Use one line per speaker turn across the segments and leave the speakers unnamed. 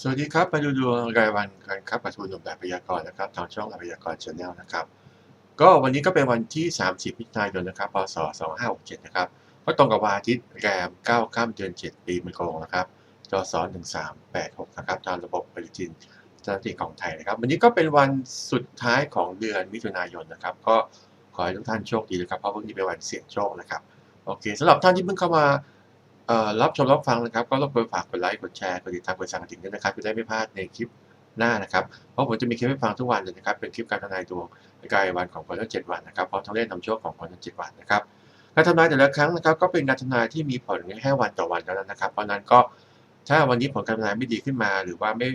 สวัสดีครับมาดูดวงรายวันกันครับปัจจุบันหนุ่มแบบพยากรณ์นะครับทางช่องอพยากรณ์ชาแนลนะครับ ก็วันนี้ก็เป็นวันที่ 30มิถุนายนนะครับพศ2567นะครับก็ตรงกับวันอาทิตย์แรม9ค่ำเดือน 7 ปีมะโรงนะครับจศ1386นะครับตามระบบปฏิทินสถิติของไทยนะครับ วันนี้ก็เป็นวันสุดท้ายของเดือนมิถุนายนนะครับ ก็ขอให้ทุกท่านโชคดีนะครับเพราะวันนี้เป็นวันเสี่ยงโชคนะครับโอเคสำหรับท่านที่เพิ่งเข้ามา รับชมรับฟังนะครับ ก็รบกวนฝากกดไลค์กดแชร์กดติดตามกดสั่นกระดิ่งด้วยนะครับจะได้ไม่พลาดในคลิปหน้านะครับเพราะผมจะมีคลิปให้ฟังทุกวันเลยนะครับ เป็นคลิปการทำนายดวงรายวันของคนทั้งเจ็ดวันนะครับพร้อมทั้งเลขนนำโชคของคนทั้งเจ็ดวันนะครับการทำนายแต่ละครั้งนะครับก็เป็นการทำนายที่มีผลแค่วันต่อวันเท่านั้นนะครับ เพราะฉะนั้นก็ถ้าวันนี้ผลการทำนายไม่ดีขึ้นมา หรือว่าไม่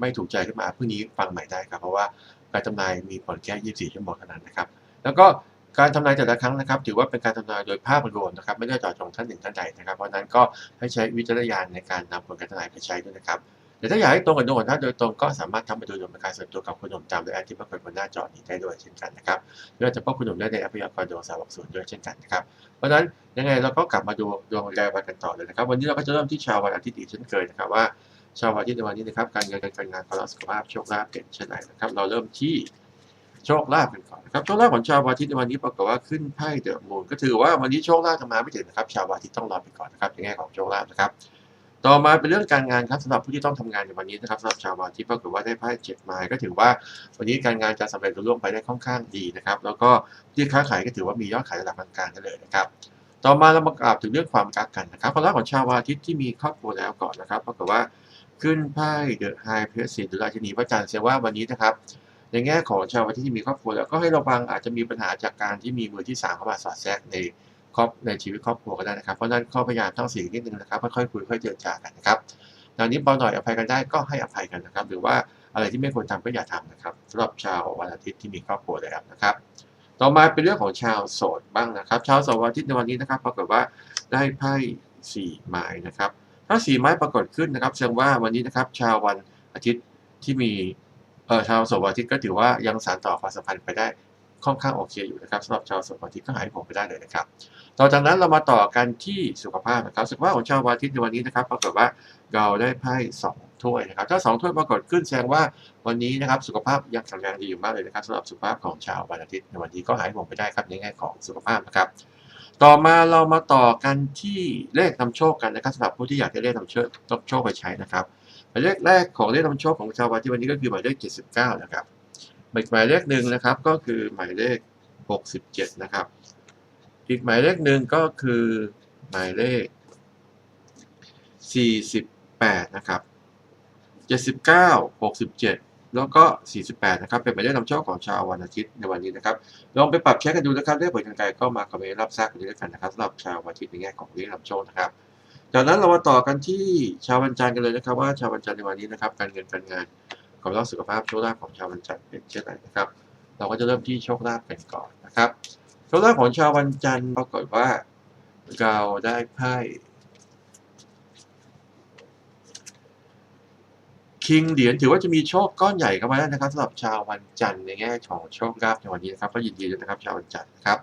ไม่ถูกใจขึ้นมาพรุ่งนี้ฟังใหม่ได้ครับเพราะว่าการทำนายมีผลแค่ 24 ชั่วโมงเท่านั้นนะครับ แล้วก็ การทำนายแต่ละครั้งนะครับ ถือว่าเป็นการทำนายโดยภาพรวมนะครับไม่ได้เจาะจงท่านหนึ่งท่านใดนะครับเพราะนั้นก็ให้ใช้วิจารณญาณในการนำผลการทำนายไปใช้ด้วยนะครับแต่ถ้าอยากให้ตรงกับดวงของท่านโดยตรงก็สามารถทำไปดูดวงเป็นการส่วนตัวกับคุณหนุ่มตามด้วยแอปที่ปรากฏบนหน้าจอนี้ได้ด้วยเช่นกันนะครับหรือว่าจะพบคุณหนุ่มได้ในแอปพยากรณ์ดวงสาวบอกศูนย์ด้วยเช่นกันนะครับเพราะฉะนั้นยังไงเราก็กลับมาดูดวงรายวันกันต่อเลยนะครับ วันนี้เราก็จะเริ่มที่ชาววันอาทิตย์อีกเช่นเคยนะครับว่าชาววันอาทิตย์ในวันนี้นะครับการเงินการงานความรักสุขภาพโชคลาภเด่นเช่นไรนะครับเราเริ่มที่ โชคลาภกันก่อนนะครับโชคลาภของชาววันอาทิตย์ในวันนี้ปรากฏว่าขึ้นไพ่เดอะมูนก็ถือว่าวันนี้โชคลาภจะมาไม่ถึงนะครับ ชาววันอาทิตย์ต้องรอไปก่อนนะครับในแง่ของโชคลาภนะครับ ต่อมาเป็นเรื่องการงานครับสำหรับผู้ที่ต้องทำงานในวันนี้นะครับสำหรับชาววันอาทิตย์ปรากฏว่าได้ไพ่เจ็ดไม้ก็ถือว่าวันนี้การงานจะสำเร็จรุ่ร่วงไปได้ค่อนข้างดีนะครับ แล้วก็ที่ค้าขายก็ถือว่ามียอดขายระดับกลางๆได้เลยนะครับต่อมาเรามากราบถึงเรื่องความรักกันนะครับความรักของชาววันอาทิตย์ที่มีครอบครัวแล้วก่อนนะครับปรากฏว่าขึ้นไพ่เดอะไฮเพรสซีหรือราชินีพระจันทร์แสดงว่าวันนี้นะครับ ในแง่ของชาววันอาทิตย์ที่มีครอบครัวแล้วก็ให้ระวังอาจจะมีปัญหาจากการที่มีมือที่สามเข้ามาสอดแทรกในครอบในชีวิตครอบครัวก็ได้นะครับ เพราะนั้นข้อพยายามทั้งสี่นิดนึงนะครับค่อยๆคุยค่อยเจรจากันนะครับดังนี้เบาหน่อยอภัยกันได้ก็ให้อภัยกันนะครับ หรือว่าอะไรที่ไม่ควรทำก็อย่าทำนะครับสำหรับชาววันอาทิตย์ที่มีครอบครัวแล้วนะครับ ต่อมาเป็นเรื่องของชาวโสดบ้างนะครับ ชาวโสดวันอาทิตย์ในวันนี้นะครับปรากฏว่าได้ไพ่สี่ไม้นะครับ ถ้าสี่ไม้ปรากฏขึ้นนะครับแสดงว่าวันนี้นะครับ ชาววันอาทิตย์ที่มี ชาวโสดวันอาทิตย์ก็ถือว่ายังสานต่อความสัมพันธ์ไปได้ค่อนข้างโอเคอยู่นะครับสำหรับชาวโสดวันอาทิตย์ก็หายห่วงไปได้เลยนะครับ ต่อจากนั้นเรามาต่อกันที่สุขภาพนะครับ สุขภาพของชาววอาทิตย์ในวันนี้นะครับปรากฏว่าเราได้ไพ่สองถ้วยนะครับ ถ้าสองถ้วยปรากฏขึ้นแสดงว่าวันนี้นะครับสุขภาพยังแข็งแรงดีอยู่มากเลยนะครับสำหรับสุขภาพของชาววันอาทิตย์ในวันนี้ก็หายห่วงไปได้ครับในแง่ของสุขภาพนะครับ ต่อมาเรามาต่อกันที่เลขนำโชคกันนะครับสำหรับผู้ที่อยากจะเลขนำโชคนำโชคไปใช้นะครับ หมายเลขแรกของเลขนำโชคของชาววันอาที่วันนี้ก็คือหมายเลข 79 นะครับหมายเลขหนึ่งนะครับก็คือหมายเลข 67 นะครับ อีกหมายเลขหนึ่งก็คือหมายเลข 48 นะครับ 79 67 แล้วก็ 48 นะครับ เป็นหมายเลขนำโชคของชาววันอาทิตย์ในวันนี้นะครับ ลองไปปรับใช้กันดูนะครับเลขผลกันไกลก็มาคอมเมนต์รับทราบกันด้วยกันนะครับสำหรับชาววันอาทิตย์ในแง่ของเลขนำโชคนะครับ จากนั้นเรามาต่อกันที่ชาววันจันทร์กันเลยนะครับว่าชาววันจันทร์ในวันนี้นะครับ การเงินการงานความรักสุขภาพโชคลาภของชาววันจันทร์เป็นเช่นไรนะครับ เราก็จะเริ่มที่โชคลาภกันก่อนนะครับโชคลาภของชาววันจันทร์ปรากฏว่าเราได้ไพ่ คิงเหรียญถือว่าจะมีโชคก้อนใหญ่เข้ามาได้นะครับสำหรับชาววันจันทร์ในแง่ของโชคลาภในวันนี้นะครับก็ยินดีด้วยนะครับชาววันจันทร์นะครับ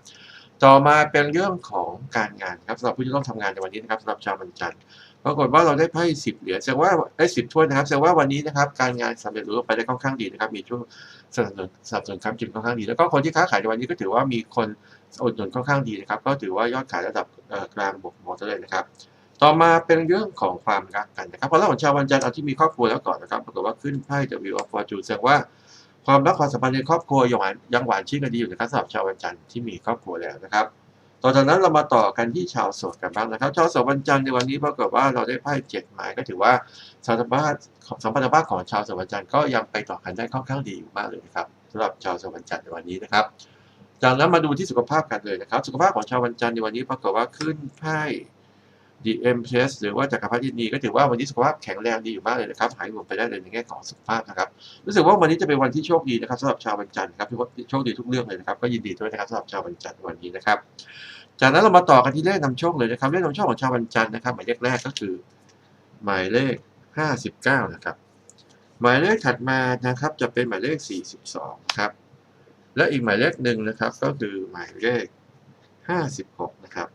ต่อมาเป็นเรื่องของการงานครับสำหรับผู้ที่ต้องทำงานในวันนี้นะครับสำหรับชาววันจันทร์ปรากฏว่าเราได้ไพ่สิบเหรียญแสดงว่าได้สิบถ้วยนะครับแสดงว่าวันนี้นะครับการงานสำเร็จรุ่งไปได้ค่อนข้างดีนะครับ มีช่วงสนับสนุนสนับสนุนคำจุนค่อนข้างดี แล้วก็คนที่ค้าขายในวันนี้ก็ถือว่ามีคนอุดหนุนค่อนข้างดีนะครับ ก็ถือว่ายอดขายระดับกลางบวกหมดเลยนะครับ ต่อมาเป็นเรื่องของความรักกันนะครับเพราะเราของชาววันจันทร์เอาที่มีครอบครัวแล้วก่อนนะครับปรากฏว่าขึ้นไพ่ The Wheel of Fortune แสดงว่า ความรักความสัมพันธ์ในครอบครัวยังหวานยังหวานชื่นกันดีอยู่นะครับสำหรับชาววันจันทร์ที่มีครอบครัวแล้วนะครับ ต่อจากนั้นเรามาต่อกันที่ชาวโสดกันบ้างนะครับ ชาวโสดวันจันทร์ในวันนี้ปรากฏว่าเราได้ไพ่เจ็ดหมายก็ถือว่าสัมพันธภาพสัมพันธภาพของชาวโสดวันจันทร์ก็ยังไปต่อกันได้ค่อนข้างดีอยู่มากเลยนะครับสำหรับชาวโสดวันจันทร์ในวันนี้นะครับ จากนั้นมาดูที่สุขภาพกันเลยนะครับ สุขภาพของชาววันจันทร์ในวันนี้ปรากฏว่าขึ้นไพ่ The Empress หรือว่าจักรพรรดินีก็ถือว่าวันนี้สุขภาพแข็งแรงดีอยู่มากเลยนะครับ หายห่วงไปได้เลยในแง่ของสุขภาพนะครับ รู้สึกว่าวันนี้จะเป็นวันที่โชคดีนะครับสำหรับชาววันจันทร์ครับที่ว่าโชคดีทุกเรื่องเลยนะครับ ก็ยินดีด้วยนะครับสำหรับชาววันจันทร์วันนี้นะครับ จากนั้นเรามาต่อกันที่เลขนำโชคเลยนะครับ เลขนำโชคของชาววันจันทร์นะครับ หมายเลขแรกก็คือ หมายเลข 59 นะครับ หมายเลขถัดมานะครับจะเป็นหมายเลข 42 ครับ และอีกหมายเลขหนึ่งนะครับก็คือหมายเลข 56 นะครับ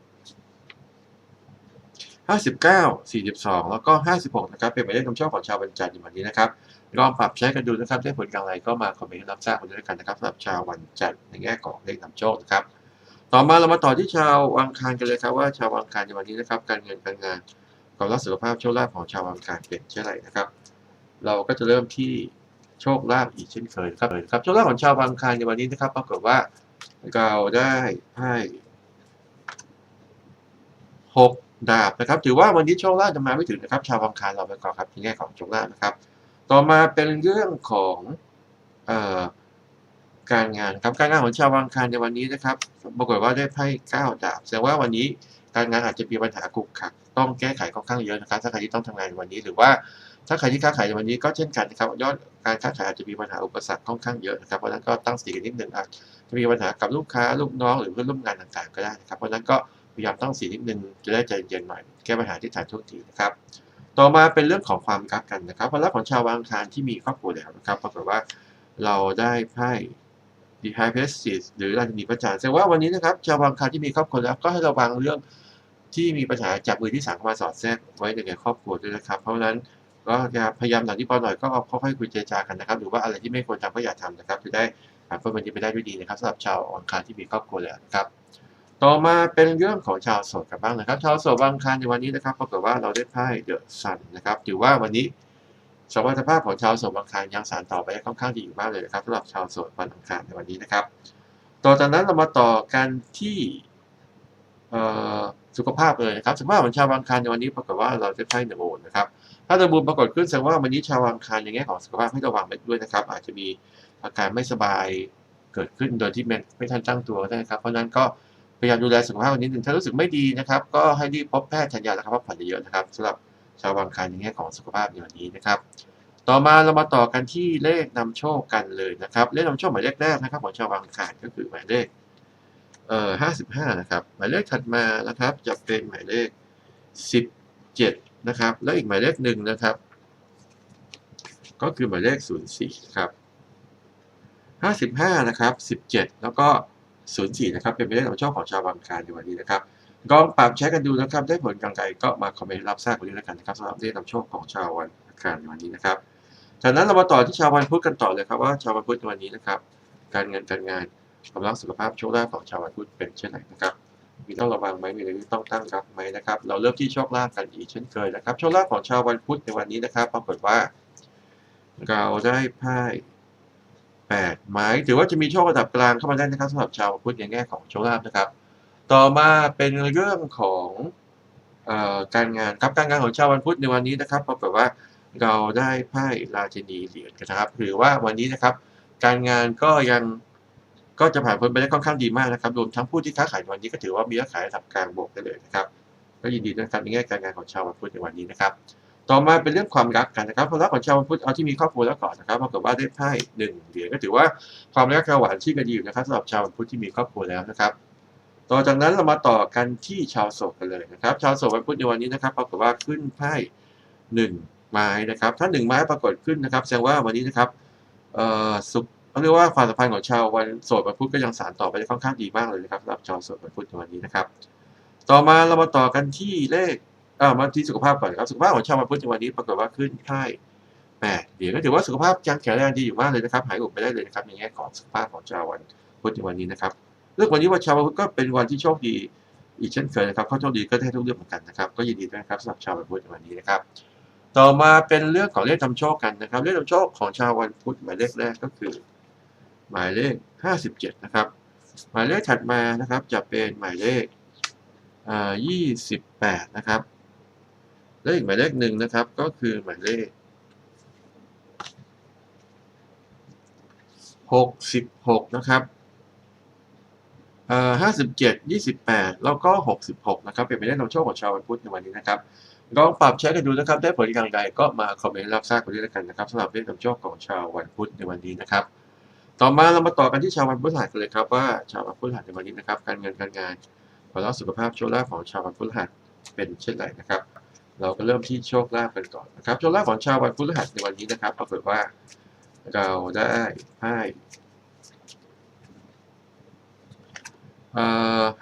59 42 แล้วก็ 56 นะครับ เป็นหมายเลขนำโชคของชาววันจันทร์ในวันนี้นะครับ ลองปรับใช้กันดูนะครับ ได้ผลอย่างไรก็มาคอมเมนต์รับทราบกันด้วยกันนะครับสำหรับชาววันจันทร์ในแง่ของเลขนำโชคนะครับ ต่อมาเรามาต่อที่ชาววังคารกันเลยครับว่าชาววังคารในวันนี้นะครับ การเงินการงานความรักสุขภาพโชคลาภของชาววังคารเป็นเช่นไรนะครับ เราก็จะเริ่มที่โชคลาภอีกเช่นเคยนะครับครับ โชคลาภของชาววังคารในวันนี้นะครับ ปรากฏว่าเราได้ให้หก ดาบนะครับ ถือว่าวันนี้โชคลาภจะมาไม่ถึงนะครับ ชาววังคารเราไปก่อนครับในแง่ของโชคลาภนะครับ ต่อมาเป็นเรื่องของออการงานครับการงานของชาววังคารในวันนี้นะครับปรากฏว่าได้ไพ่เก้าดาบแสดงว่าวันนี้การงานอาจจะมีปัญหากุกขักต้องแก้ไขค่อนข้างเยอะนะครับถ้าใครที่ต้องทำงานในวันนี้หรือว่าถ้าใครที่ค้าขายในวันนี้ก็เช่นกันนะครับยอดการค้าขายอาจจะมีปัญหาอุปสรรคค่อนข้างเยอะนะครับเพราะฉะนั้นก็ตั้งสติกันนิดหนึ่งอาจจะมีปัญหากับลูกค้าลูกน้องหรือเพื่อนร่วมงานต่างๆ ก็ได้นะครับเพราะฉะนั้นก็ พยายามตั้งสตินิดนึงจะได้ใจเย็นหน่อยแก้ปัญหาที่ฐานโชคดีนะครับ ต่อมาเป็นเรื่องของความรักกันนะครับความรักของชาววางคารที่มีครอบครัวแล้วนะครับปรากฏว่าเราได้ไพ่ The High Priestess หรือราชินีพระจันทร์แสดงว่าวันนี้นะครับชาววางคารที่มีครอบครัวแล้วก็ให้ระวังเรื่องที่มีปัญหาจากมือที่สามเข้ามาสอดแทรกไว้ในครอบครัวด้วยนะครับ เพราะฉะนั้นก็จะพยายามหนักที่พอหน่อยก็ค่อยๆคุยเจรจากันนะครับ หรือว่าอะไรที่ไม่ควรทำก็อย่าทำนะครับจะได้ผ่านพ้นวันนี้ไปได้ด้วยดีนะครับสำหรับชาววางคารที่มีครอบครัวแล้วนะครับ ต่อมาเป็นเรื่องของชาวโสดกันบ้างนะครับ ชาวโสดบางคารในวันนี้นะครับปรากฏว่าเราได้ไพ่เดอะซันนะครับถือว่าวันนี้สมรรถภาพของชาวโสดบางคารยังสานต่อไปได้ค่อนข้างดีอยู่มากเลยนะครับสำหรับชาวโสดวันอังคารในวันนี้นะครับ ต่อจากนั้นเรามาต่อกันที่สุขภาพเลยนะครับสุขภาพของชาวบางคารในวันนี้ปรากฏว่าเราได้ไพ่เดอะมูนนะครับถ้าเดอะมูนปรากฏขึ้นแสดงว่าวันนี้ชาวบางคารในแง่ของสุขภาพให้ระวังไปด้วยนะครับ อาจจะมีอาการไม่สบายเกิดขึ้นโดยที่ไม่ทันตั้งตัวได้นะครับเพราะนั้นก็ พยายามดูแลสุขภาพวันนี้หนึ่งถ้ารู้สึกไม่ดีนะครับ ก็ให้รีบพบแพทย์ทันยาแล้วครับพักผ่อนเยอะๆนะครับสำหรับชาวบางคารในแง่ของสุขภาพในวันนี้นะครับ ต่อมาเรามาต่อกันที่เลขนำโชคกันเลยนะครับเลขนำโชคหมายเลขแรกนะครับของชาวบางคารก็คือหมายเลขเอ่อห้าสิบห้านะครับหมายเลขถัดมานะครับ จะเป็นหมายเลขสิบเจ็ดนะครับ แล้วอีกหมายเลขหนึ่งนะครับ ก็คือหมายเลขศูนย์สี่ครับห้าสิบห้านะครับสิบเจ็ดแล้วก็ 04นะครับเป็นไปได้ของช่องของชาวบางคารในวันนี้นะครับลองปรับใช้กันดูนะครับ ได้ผลกลางไกก็มาคอมเมนต์รับทราบกันด้วยแล้วกันนะครับสำหรับเลขนำโชคของชาววันอังคารในวันนี้นะครับจากนั้นเรามาต่อที่ชาววันพุธกันต่อเลยครับว่าชาววันพุธในวันนี้นะครับ การเงินการงานความรักสุขภาพโชคลาภของชาววันพุธเป็นเช่นไรนะครับมีต้องระวังไหมมีอะไรที่ต้องตั้งรับไหมนะครับ เราเริ่มที่โชคลาภกันอีกเช่นเคยนะครับโชคลาภของชาววันพุธในวันนี้นะครับ ปรากฏว่า เราได้ไพ่ แปดไม้ถือว่าจะมีโชคระดับกลางเข้ามาได้นะครับสำหรับชาวพุธในแง่ของโชคลาภนะครับ ต่อมาเป็นเรื่องของออการงานครับการงานของชาววันพุธในวันนี้นะครับปรากฏว่าเราได้ไพ่ราชินีเหรียญนะครับหรือว่าวันนี้นะครับ การงานก็ยังก็จะผ่านพ้นไปได้ค่อนข้างดีมากนะครับ รวมทั้งผู้ที่ค้าขายในวันนี้ก็ถือว่ามียอดขายระดับกลางบวกได้เลยนะครับ ก็ยินดีนะครับในแง่การงานของชาววันพุธในวันนี้นะครับ ต่อมาเป็นเรื่องความรักกันนะครับความรักของชาวพุทธเอาที่มีครอบครัวแล้วก่อนนะครับปรากฏว่าได้ไพ่หนึ่งเหรียญก็ถือว่าความรักหวางที่กันดีอยู่นะครับสำหรับชาวพุทธที่มีครอบครัวแล้วนะครับ ต่อจากนั้นเรามาต่อกันที่ชาวโสดกันเลยนะครับ ชาวโสดวันพุธในวันนี้นะครับปรากฏว่าขึ้นไพ่หนึ่งไม้นะครับ ถ้าหนึ่งไม้ปรากฏขึ้นนะครับ แสดงว่าวันนี้นะครับเอ่อสุขเขาเรียกว่าความสัมพันธ์ของชาววันโสดวันพุธก็ยังสานต่อไปได้ค่อนข้างดีมากเลยนะครับสำหรับชาวโสดวันพุธในวันนี้นะครับ ต่อมาเรามาต่อกันที่เลข อ่ามาที่สุขภาพก่อนครับ สุขภาพของชาววันพุธในวันนี้ปรากฏว่าขึ้นไพ่แปดเดี๋ยวก็ถือว่าสุขภาพยังแข็งแรงดีอยู่มากเลยนะครับ หายอุดไปได้เลยนะครับในแง่ของสุขภาพของชาววันพุธในวันนี้นะครับ เรื่องวันนี้วันชาววันพุธก็เป็นวันที่โชคดีอีกเช่นเคยนะครับเขาโชคดีก็ได้ทุกเรื่องเหมือนกันนะครับ ก็ยินดีด้วยครับสำหรับชาววันพุธในวันนี้นะครับ ต่อมาเป็นเรื่องของเลขนำโชคกันนะครับ เลขนำโชคของชาววันพุธหมายเลขแรกก็คือ หมายเลขห้าสิบเจ็ดนะครับ หมายเลขถัดมานะครับจะเป็นหมายเลขอ่ายี่สิบแปดนะครับ และอีกหมายเลขหนึ่งนะครับ ก็คือหมายเลขหกสิบหกนะครับเอ่อห้าสิบเจ็ดยี่สิบแปดแล้วก็หกสิบหกนะครับ เป็นหมายเลขนำโชคของชาววันพุธในวันนี้นะครับ ลองปรับใช้กันดูนะครับ ได้ผลอย่างไรก็มาคอมเมนต์รับทราบกันด้วยกันนะครับสำหรับเลขนำโชคของชาววันพุธในวันนี้นะครับ ต่อมาเรามาต่อกันที่ชาววันพฤหัสกันเลยครับว่าชาววันพฤหัสในวันนี้นะครับ การเงินการงานความรักสุขภาพโชคลาภของชาววันพฤหัสเป็นเช่นไรนะครับ เราก็เริ่มที่โชคลาภกันก่อนนะครับโชคลาภของชาววันพฤหัสในวันนี้นะครับปรากฏว่าเราได้ไพ่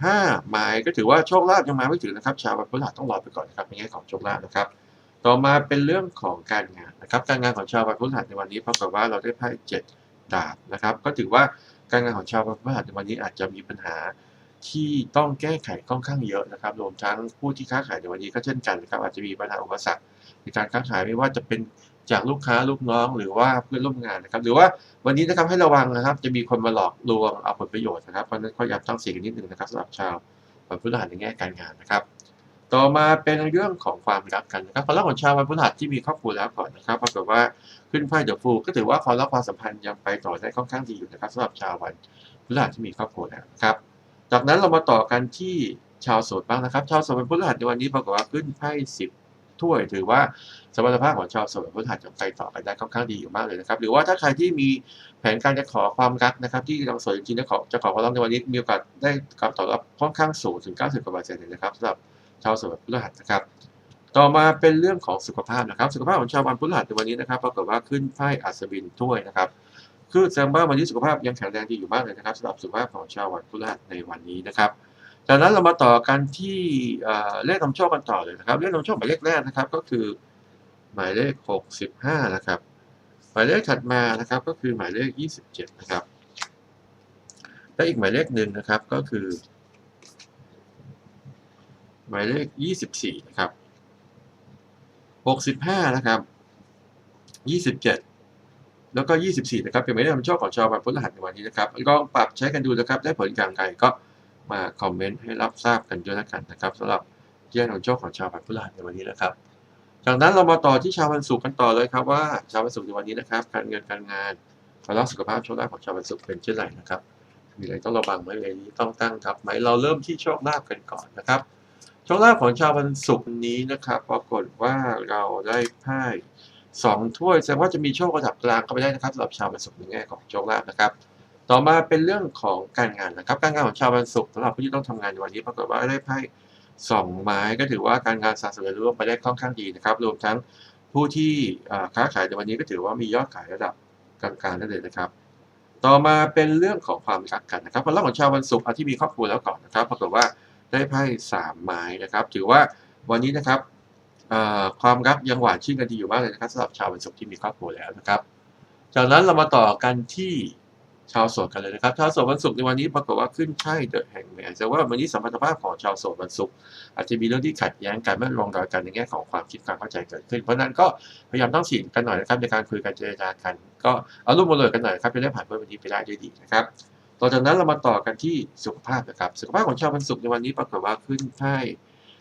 ห้าหมายก็ถือว่าโชคลาภยังมาไม่ถึงนะครับ ชาววันพฤหัสต้องรอไปก่อนนะครับในแง่ของโชคลาภนะครับ ต่อมาเป็นเรื่องของการงานนะครับ การงานของชาววันพฤหัสในวันนี้ปรากฏว่าเราได้ไพ่เจ็ดดาบนะครับ ก็ถือว่าการงานของชาววันพฤหัสในวันนี้อาจจะมีปัญหา ที่ต้องแก้ไขค่อนข้างเยอะนะครับรวมทั้งผู้ที่ค้าขายในวันนี้ก็เช่นกันนะครับอาจจะมีปัญหาอุปสรรคในการค้าขายไม่ว่าจะเป็นจากลูกค้าลูกน้องหรือว่าเพื่อนร่วมงานนะครับ หรือว่าวันนี้นะครับให้ระวังนะครับ จะมีคนมาหลอกลวงเอาผลประโยชน์นะครับเพราะนั้นก็ย้ำต้องเสียกันนิดนึงนะครับสำหรับชาววันพฤหัสในแง่การงานนะครับ ต่อมาเป็นเรื่องของความรักกันนะครับความรักของชาววันพฤหัสที่มีครอบครัวแล้วก่อนนะครับปรากฏว่าขึ้นไพ่เดอะฟูก็ถือว่าความรักความสัมพันธ์ยังไปต่อได้ค่อนข้างดีอยู่นะครับสำหรับชาววันพฤหัสที่มีครอบครัวแล้วครับ จากนั้นเรามาต่อกันที่ชาวโสดบ้างนะครับ ชาวโสดวันพฤหัสในวันนี้ปรากฏว่าขึ้นไพ่สิบถ้วยถือว่าสมรรถภาพของชาวโสดวันพฤหัสจะไปต่อกันได้ค่อนข้างดีอยู่มากเลยนะครับ หรือว่าถ้าใครที่มีแผนการจะขอความรักนะครับ ที่กำลังโสดจริงๆจะขอจะขอความรักในวันนี้มีโอกาสได้การตอบรับค่อนข้างสูงถึง 90กว่าเปอร์เซ็นต์เลยนะครับสำหรับชาวโสดวันพฤหัสนะครับ ต่อมาเป็นเรื่องของสุขภาพนะครับ สุขภาพของชาววันพฤหัสในวันนี้นะครับปรากฏว่าขึ้นไพ่อัศวินถ้วยนะครับ คือแสดงว่าวันนี้สุขภาพยังแข็งแรงดีอยู่มากเลยนะครับสำหรับสุขภาพของชาววันพฤหัสในวันนี้นะครับจากนั้นเรามาต่อกันที่เอ่อเลขนำโชคกันต่อเลยนะครับเลขนำโชคหมายเลขแรกนะครับ ก็คือหมายเลข 65 นะครับ หมายเลขถัดมานะครับก็คือหมายเลข 27 นะครับและอีกหมายเลขหนึ่งนะครับก็คือ หมายเลข 24 นะครับ 65 นะครับ 27 แล้วก็ 24 นะครับ เป็นหมายเลขนำโชคของชาววันพฤหัสในวันนี้นะครับลองปรับใช้กันดูนะครับ ได้ผลอย่างไรก็มาคอมเมนต์ให้รับทราบกันด้วยแล้วกันนะครับสำหรับเลขนำโชคของชาววันพฤหัสในวันนี้นะครับ จากนั้นเรามาต่อที่ชาววันศุกร์กันต่อเลยครับว่าชาววันศุกร์ในวันนี้นะครับ การเงินการงานความรักสุขภาพโชคลาภของชาววันศุกร์เป็นเช่นไรนะครับ มีอะไรต้องระวังไหมอะไรต้องตั้งครับไหมเราเริ่มที่โชคลาภกันก่อนนะครับโชคลาภของชาววันศุกร์นี้นะครับ ปรากฏว่าเราได้ไพ่ สองถ้วยแสดงว่าจะมีโชคระดับกลางเข้าไปได้นะครับสำหรับชาววันศุกร์ในแง่ของโชคลาภนะครับ ต่อมาเป็นเรื่องของการงานนะครับ การงานของชาววันศุกร์สำหรับผู้ที่ต้องทำงานในวันนี้ปรากฏว่าได้ไพ่สองไม้ก็ถือว่าการงานสะสมร่วมไปได้ค่อนข้างดีนะครับ รวมทั้งผู้ที่ค้าขายในวันนี้ก็ถือว่ามียอดขายระดับกลางๆได้เลยนะครับ ต่อมาเป็นเรื่องของความรักกันนะครับความรักของชาววันศุกร์อาที่มีครอบครัวแล้วก่อนนะครับปรากฏว่าได้ไพ่สามไม้นะครับ ถือว่าวันนี้นะครับ ความรักยังหวานชื่นกันดีอยู่มากเลยนะครับสำหรับชาววันศุกร์ที่มีครอบครัวแล้วนะครับ จากนั้นเรามาต่อกันที่ชาวโสดกันเลยนะครับ ชาวโสดวันศุกร์ในวันนี้ปรากฏว่าขึ้นไพ่เดอะแห่งแมนแต่ว่าวันนี้สัมพันธภาพของชาวโสดวันศุกร์อาจจะมีเรื่องที่ขัดแย้งกันไม่ลงรอยกันในแง่ของความคิดความเข้าใจเกิดขึ้น เพราะนั้นก็พยายามต้องสินกันหน่อยนะครับในการคุยกันเจรจากัน ก็เอารูปมาเลยกันหน่อยครับจะได้ผ่านพ้นวันนี้ไปได้ด้วยดีนะครับต่อจากนั้นเรามาต่อกันที่สุขภาพนะครับ สุขภาพของชาววันศุกร์ในวันนี้ปรากฏว่าขึ้นไพ่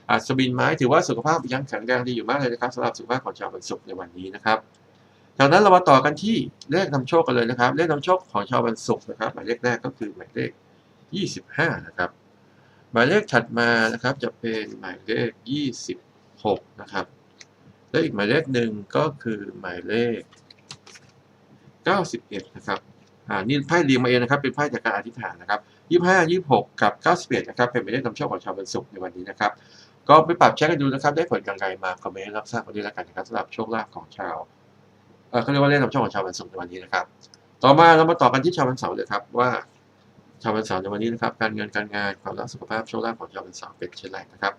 อัศบินไม้ถือว่าสุขภาพยังแข็งแรงดีอยู่มากเลยนะครับสำหรับสุขภาพของชาววันศุกร์ในวันนี้นะครับจากนั้นเรามาต่อกันที่เลขนำโชคกันเลยนะครับ เลขนำโชคของชาววันศุกร์นะครับ หมายเลขแรกก็คือหมายเลข 25 นะครับ หมายเลขถัดมานะครับจะเป็นหมายเลข 26 นะครับและอีกหมายเลขหนึ่งก็คือหมายเลข 91 นะครับอ่านี่ไพ่เรียงมาเองนะครับ เป็นไพ่จากการอธิษฐานนะครับ 25 26 กับ 91 นะครับ เป็นหมายเลขนำโชคของชาววันศุกร์ในวันนี้นะครับ ก็ไปปรับใช้กันดูนะครับ ได้ผลกำไรมาคอมเมนต์รับทราบกันด้วยแล้วกันนะครับสำหรับโชคลาภของชาวเอเขาเรียกว่าเลขนำโชคของชาววันศุกร์ในวันนี้นะครับ ต่อมาเรามาต่อกันที่ชาววันเสาร์เลยครับว่า ชาววันเสาร์ในวันนี้นะครับ การเงินการงานความรักสุขภาพโชคลาภของชาววันเสาร์เป็นเช่นไรนะครับ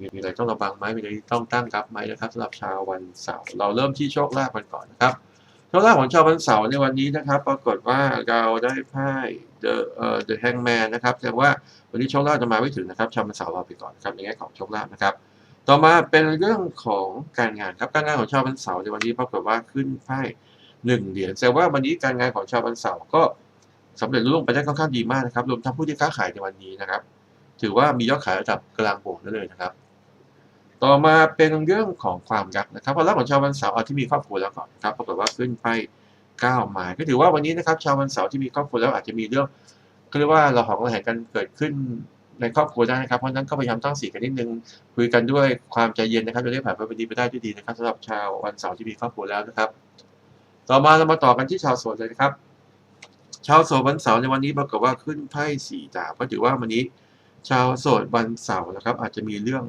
มีมีอะไรต้องระวังไหมมีอะไรต้องตั้งรับไหมนะครับสำหรับชาววันเสาร์เราเริ่มที่โชคลาภกันก่อนนะครับ โชคลาภของชาววันเสาร์ในวันนี้นะครับ ปรากฏว่าเราได้ไพ่ the เอ่อ the hangman นะครับแสดงว่าวันนี้โชคลาภจะมาไม่ถึงนะครับชาววันเสาร์เราไปก่อนนะครับในแง่ของโชคลาภนะครับ ต่อมาเป็นเรื่องของการงานครับการงานของชาววันเสาร์ในวันนี้ปรากฏว่าขึ้นไพ่หนึ่งเหรียญแสดงว่าวันนี้การงานของชาววันเสาร์ก็สำเร็จรุ่งไปได้ค่อนข้างดีมากนะครับรวมทั้งผู้ที่ค้าขายในวันนี้นะครับ ถือว่ามียอดขายระดับกลางบวกได้เลยนะครับ ต่อมาเป็นเรื่องของความรักนะครับความรักของชาววันเสาร์ที่มีครอบครัวแล้วก่อนนะครับปรากฏว่าขึ้นไพ่เก้าหมายก็ถือว่าวันนี้นะครับ ชาววันเสาร์ที่มีครอบครัวแล้วอาจจะมีเรื่องก็เรียกว่าเราหองระแหงกันเกิดขึ้นในครอบครัวได้นะครับ เพราะฉะนั้นก็พยายามตั้งสีกันนิดนึง คุยกันด้วยความใจเย็นนะครับ จะได้ผ่านไปวันนี้ไปได้ด้วยดีนะครับสำหรับชาววันเสาร์ที่มีครอบครัวแล้วนะครับ ต่อมาเรามาต่อกันที่ชาวโสดเลยนะครับ ชาวโสดวันเสาร์ในวันนี้ปรากฏว่าขึ้นไพ่สี่ดาบก็ถือว่าวันนี้ ชาวโสดวันเสาร์นะครับ อาจจะมีเรื่อง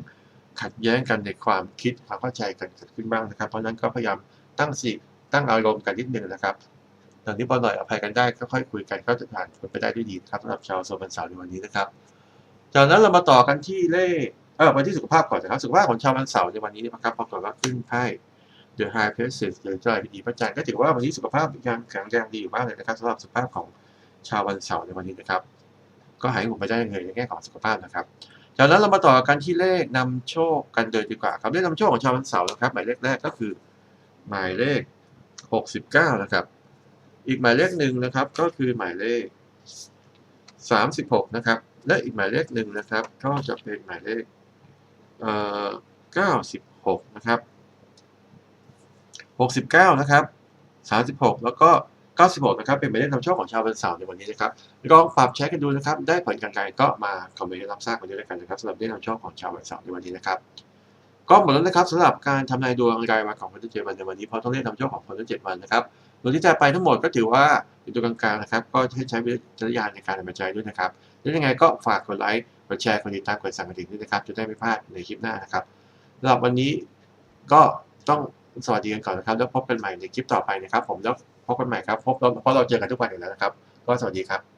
ขัดแย้งกันในความคิดความเข้าใจกันเกิดขึ้นบ้างนะครับ เพราะฉะนั้นก็พยายามตั้งสิตั้งอารมณ์กันนิดนึงนะครับตอย่างนี้พอหน่อยอภัยกันได้ก็ค่อยคุยกันก็จะผ่านไปได้ด้วยดีครับสำหรับชาวโซนวันเสาร์ในวันนี้นะครับ จากนั้นเรามาต่อกันที่เลขเออมาที่สุขภาพก่อนนะครับสุขภาพของชาววันเสาร์ในวันนี้นะครับปรากฏว่าขึ้นไพ่ The High Priestess หรือจอยพีดีพระจันทร์ก็ถือว่าวันนี้สุขภาพยังแข็งแรงดีอยู่มากเลยนะครับสำหรับสุขภาพของชาววันเสาร์ในวันนี้นะครับ ก็หายห่วงไปได้เลยในแง่ของสุขภาพนะครับ จากนั้นเรามาต่อกันที่เลขนำโชคกันเลยดีกว่าครับเลขนำโชคของชาววันเสาร์นะครับ หมายเลขแรกก็คือ หมายเลข 69 นะครับ อีกหมายเลขหนึ่งนะครับ ก็คือหมายเลข 36 นะครับ และอีกหมายเลขหนึ่งนะครับ ก็จะเป็นหมายเลขเอ่อ96 นะครับ 69 นะครับ 36 แล้วก็ 96 นะครับ เป็นหมายเลขนำโชคของชาววันเสาร์ในวันนี้นะครับลองปรับใช้กันดูนะครับ ได้ผลกันไกลก็มาคอมเมนต์รับทราบกันด้วยกันนะครับสำหรับเลขนำโชคของชาววันเสาร์ในวันนี้นะครับ ก็หมดแล้วนะครับสำหรับการทำนายดวงรายวันของคนที่เจ็ดวันในวันนี้เพราะต้องเลขนำโชคของคนที่เจ็ดวันนะครับโดยที่จะไปทั้งหมดก็ถือว่าอยู่ตัวกลางๆนะครับ ก็ให้ใช้วิจารณญาณในการดำเนินใจด้วยนะครับแล้วยังไงก็ฝากกดไลค์กดแชร์กดติดตามกดสั่งกระดิ่งด้วยนะครับ จะได้ไม่พลาดในคลิปหน้านะครับสำหรับวันนี้ก็ต้องสวัสดีกันก่อนนะครับ แล้วพบกันใหม่ในคลิปต่อไปนะครับ ผมแล้ว พบกันใหม่ครับพบเพราะเราเจอกันทุกวันอยู่แล้วนะครับ ก็สวัสดีครับ